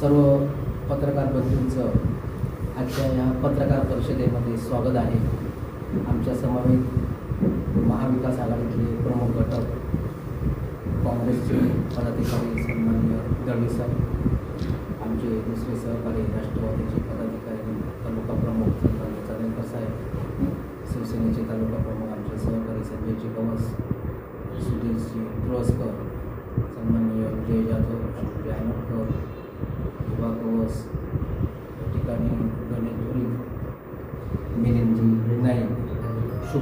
सर्व पत्रकार बंधूंचं आजच्या या पत्रकार परिषदेमध्ये स्वागत आहे. आमच्या समवेत महाविकास आघाडीतले प्रमुख घटक काँग्रेसचे पदाधिकारी सन्मान्य दळवी सर आमचे दुसरे सहकारी राष्ट्रवादीचे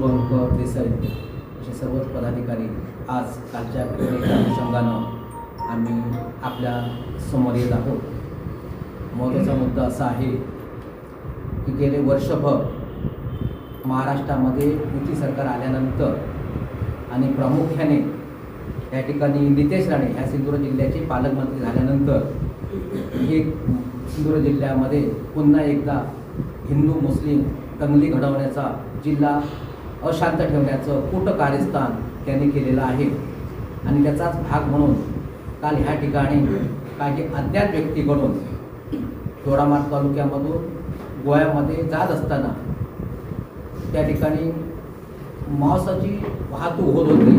नाईक देसाई असे सर्वच पदाधिकारी आज कालच्या घटनेच्या अनुषंगानं आम्ही आपल्यासमोर येत आहोत. महत्त्वाचा मुद्दा असा आहे की गेले वर्षभर महाराष्ट्रामध्ये युती सरकार आल्यानंतर आणि प्रामुख्याने या ठिकाणी नितेश राणे ह्या सिंधुदुर्ग जिल्ह्याचे पालकमंत्री झाल्यानंतर हे सिंधुदुर्ग जिल्ह्यामध्ये पुन्हा एकदा हिंदू मुस्लिम दंगली घडवण्याचा जिल्हा अशांत ठेवण्याचं कुट कार्यस्थान त्यांनी केलेलं आहे. आणि त्याचाच भाग म्हणून काल ह्या ठिकाणी काही अज्ञात व्यक्तीकडून दोडामार्ग तालुक्यामधून गोव्यामध्ये जात असताना त्या ठिकाणी मांसाची वाहतूक होत होती.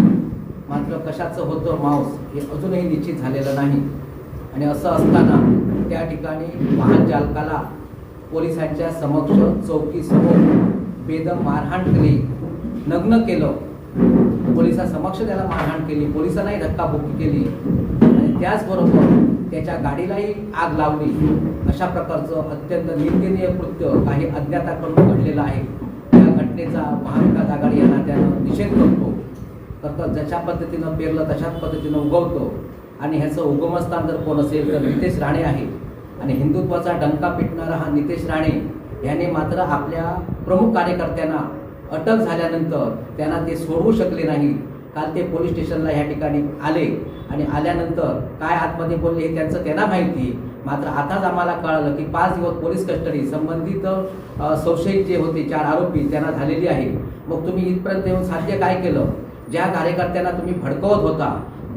मात्र कशाचं होतं मांस हे अजूनही निश्चित झालेलं नाही. आणि असं असताना त्या ठिकाणी वाहन चालकाला पोलिसांच्या समक्ष चौकीसमोर बेदम मारहाण केली. नग्न केलं. पोलिसासमक्ष त्याला मारहाण केली. पोलिसांनाही धक्काबुक्की केली. आणि त्याचबरोबर त्याच्या गाडीलाही आग लावली अशा प्रकारचं अत्यंत निंदनीय कृत्य काही अज्ञाताकडून घडलेलं आहे. त्या घटनेचा महाविकास आघाडी यांना त्यानं निषेध करतो. तर जशा पद्धतीनं पेरलं तशाच पद्धतीनं उगवतो. आणि ह्याचं उगमस्थान जर कोण असेल तर नितेश राणे आहे. आणि हिंदुत्वाचा डंका पिटणारा हा नितेश राणे याने मात्र आपल्या प्रमुख कार्यकर्त्यांना अटक झाल्यानंतर त्यांना ते सोडवू शकले नाही. काल ते पोलीस स्टेशनला ह्या ठिकाणी आले आणि आल्यानंतर काय आतमध्ये बोलले हे त्यांचं त्यांना माहिती. मात्र आताच आम्हाला कळालं की पाच दिवस पोलीस कस्टडी संबंधित संशयित जे होते चार आरोपी त्यांना झालेली आहे. मग तुम्ही इथपर्यंत येऊन साध्य काय केलं? ज्या कार्यकर्त्यांना तुम्ही भडकवत होता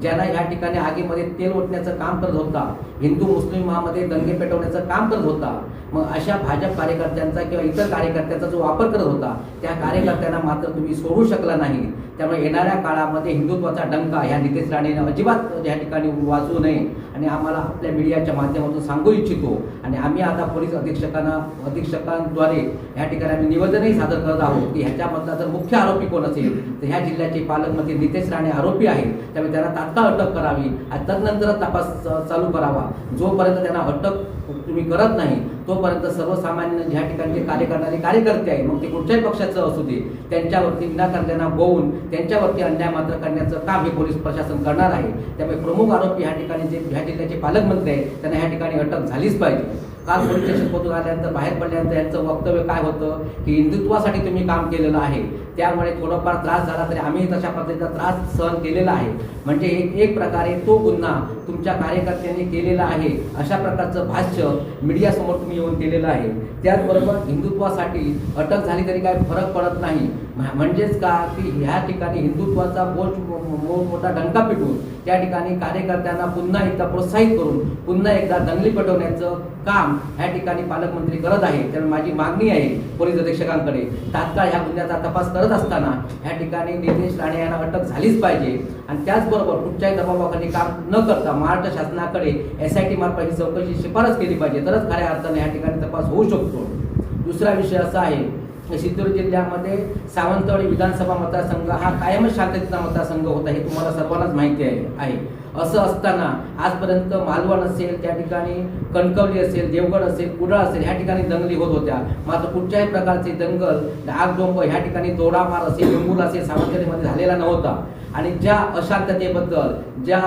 ज्यांना या ठिकाणी आगीमध्ये तेल ओतण्याचं काम करत होता हिंदू मुस्लिम महामध्ये दंगे पेटवण्याचं काम करत होता मग अशा भाजप कार्यकर्त्यांचा किंवा इतर कार्यकर्त्यांचा जो वापर करत होता त्या कार्यकर्त्यांना मात्र तुम्ही सोडू शकला नाही. त्यामुळे येणाऱ्या काळामध्ये हिंदुत्वाचा डंका ह्या नितेश राणेनं अजिबात या ठिकाणी वाचू नये. आणि आम्हाला आपल्या मीडियाच्या माध्यमातून सांगू इच्छितो. आणि आम्ही आता पोलीस अधीक्षकांना अधीक्षकांद्वारे या ठिकाणी आम्ही निवेदनही सादर करत आहोत की ह्याच्यामधला जर मुख्य आरोपी कोण असेल तर ह्या जिल्ह्याचे पालकमंत्री नितेश राणे आरोपी आहेत. त्यामुळे त्यांना तात्काळ अटक करावी आणि तदनंतरच तपास चालू करावा. जोपर्यंत त्यांना अटक तुम्ही करत नाही तोपर्यंत सर्वसामान्य ज्या ठिकाणचे कार्य करणारे कार्यकर्ते आहे मग ते कुठच्याही पक्षाचं असू दे त्यांच्यावरती विनाकारण बोवून त्यांच्यावरती अन्याय मात्र करण्याचं काम हे पोलीस प्रशासन करणार आहे. त्यामुळे प्रमुख आरोपी ह्या ठिकाणी जे ह्या जिल्ह्याचे पालकमंत्री आहेत त्यांना ह्या ठिकाणी अटक झालीच पाहिजे. काल पोलीस स्टेशनमधून आल्यानंतर बाहेर पडल्यानंतर यांचं वक्तव्य काय होतं? की हिंदुत्वासाठी तुम्ही काम केलेलं आहे. त्यामुळे थोडाफार त्रास झाला तरी आम्ही तशा पद्धतीचा त्रास सहन केलेला आहे. म्हणजे एक एक प्रकारे तो गुन्हा तुमच्या कार्यकर्त्यांनी केलेला आहे. अशा प्रकारचं भाष्य मीडियासमोर तुम्ही येऊन केलेलं आहे. त्याचबरोबर हिंदुत्वासाठी अटक झाली तरी काय फरक पडत नाही. म्हणजेच का की ह्या ठिकाणी हिंदुत्वाचा बोज मो- मोठा डंका पिटून त्या ठिकाणी कार्यकर्त्यांना पुन्हा एकदा प्रोत्साहित करून पुन्हा एकदा दंगली पटवण्याचं काम ह्या ठिकाणी पालकमंत्री करत आहे त्यामुळे माझी मागणी आहे पोलीस अधीक्षकांकडे. तात्काळ ह्या गुन्ह्याचा तपास करत असताना ह्या ठिकाणी नितेश राणे यांना अटक झालीच पाहिजे. आणि त्याचबरोबर कुठच्याही दबावाखाली काम न करता महाराष्ट्र शासनाकडे एस आय टी मार्फत ही चौकशी शिफारस केली पाहिजे. तरच खऱ्या अर्थाने ह्या ठिकाणी तपास होऊ शकतो. दुसरा विषय असा आहे सिंधुदुर्ग जिल्ह्यामध्ये सावंतवाडी विधानसभा मतदारसंघ हा कायमच शांततेचा मतदारसंघ होता हे तुम्हाला सर्वांनाच माहिती आहे. आहे. असं असताना आजपर्यंत मालवण असेल त्या ठिकाणी कणकवली असेल देवगड असेल कुडाळ असेल ह्या ठिकाणी दंगली होत होत्या. मात्र कुठच्याही प्रकारचे दंगल आगडोंब ह्या ठिकाणी दोडामार असेल वेंगुर्ला असेल सावंतवाडीमध्ये झालेला नव्हता. आणि ज्या अशांततेबद्दल ज्या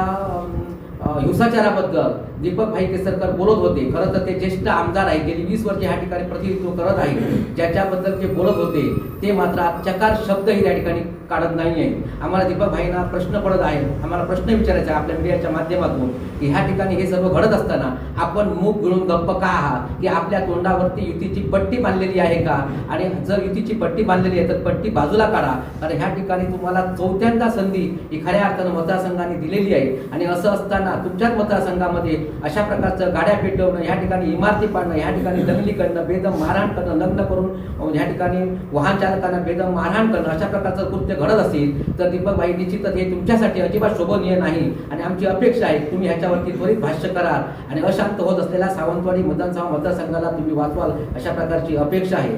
हिंसाचाराबद्दल दीपक भाई केसरकर बोलत होते खरं तर ते ज्येष्ठ आमदार आहे गेली वीस वर्षे ह्या ठिकाणी प्रतिनिधित्व करत आहे ज्याच्याबद्दल ते बोलत होते ते मात्र चकार शब्दही त्या ठिकाणी काढत नाही आहे आम्हाला दीपक भाईंना प्रश्न पडत आहे. आम्हाला प्रश्न विचारायचा आपल्या मीडियाच्या माध्यमातून की ह्या ठिकाणी हे सर्व घडत असताना आपण मूग घेऊन गप्प का आहात? की आपल्या तोंडावरती युतीची पट्टी बांधलेली आहे का? आणि जर युतीची पट्टी बांधलेली आहे तर पट्टी बाजूला काढा. कारण ह्या ठिकाणी तुम्हाला चौथ्यांदा संधी ही खऱ्या अर्थानं मतदारसंघाने दिलेली आहे. आणि असं असताना तुमच्याच मतदारसंघामध्ये अशा प्रकारचं गाड्या पेटवणं ह्या ठिकाणी इमारती पाडणं ह्या ठिकाणी दंगली करणं बेदम मारहाण करणं लग्न करून ह्या ठिकाणी वाहन चालकांना बेदम मारहाण करणं अशा प्रकारचं कृत्य घडत असेल तर दीपक भाई निश्चितच हे तुमच्यासाठी अजिबात शोभनीय नाही. आणि आमची अपेक्षा आहे तुम्ही ह्याच्यावरती त्वरित भाष्य कराल आणि अशांत होत असलेल्या सावंतवाडी मतदानसभा मतदारसंघाला तुम्ही वाचवाल अशा प्रकारची अपेक्षा आहे.